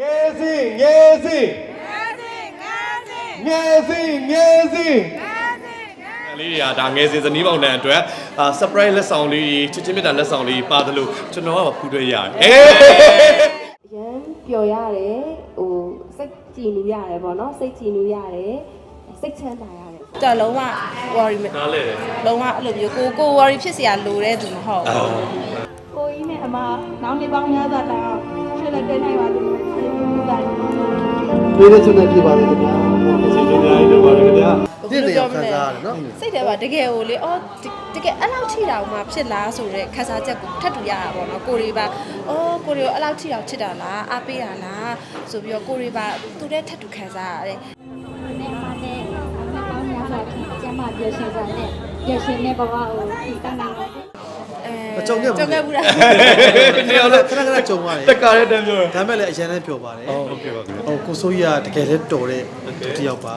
ငယ်စီငယ်စီငယ်စီငယ်စီလေးတွေကဒါငယ်စဉ်ဇနီးပေါင်းတဲ့အတွက်အာ surprise လက်ဆောင်လေးချစ်ချင်းမြတ်တာလက်ဆောင်လေးပါတယ်လို့ကျွန်တော်ကဖူးတွေ့ရတယ်အေးအရန်ပျော်ရတယ်ဟိုစိတ်ကြည်နူးရတယ်ပေါ့နော်စိတ်ကြည်နူးရတယ်စိတ်ချမ်းသာရတယ်တော့လုံးဝ worry မနားလေလုံးဝအဲ့လိုမျိုးကိုကို worry ဖြစ်စရာလိုတဲ့သူမဟုတ်ဘူးကိုကြီးနဲ့အမနောက်နေပေါင်းများစွာတောင်ရှင်း လက်တွေ့နိုင်ပါလို့ပြောတာလေးလေးစွနဲ့ပြပါလေခင်ဗျာစီကြများကြီးတို့ပါလေခင်ဗျာပြည့်တယ်ရောက်ခံစားရတယ်နော်စိတ်ထဲမှာတကယ်ကိုလေအော်တကယ်အဲ့လောက်ထိတာမှဖြစ်လားဆိုတော့ခန်းစားချက်ကိုထပ်တူရတာပေါ့နော်ကိုရီပါအော်ကိုရီကိုအဲ့လောက်ထိအောင်ချစ်တာလားအားပေးတာလားဆိုပြီးတော့ကိုရီပါသူတဲ့ထပ်တူခန်းစားရတယ်နဲ့အမနဲ့နောက်ပေါင်းများစွာထိကျမပြောရှင်စွာနဲ့ရရှင်တဲ့ဘဝကိုတည်တတ်နိုင်ပါစေအဲမ ကြုံခဲ့ဘူးကြုံခဲ့ဘူးလားနေရာလည်းခဏခဏကြုံပါတယ်တက္ကရာတန်းပြောဒါမဲ့လည်းအရင်လည်းပြောပါတယ်ဟုတ်ကဲ့ပါခင်ဗျာဟိုကိုစိုးကြီးကတကယ်လည်းတော်တဲ့သူတစ်ယောက်ပါ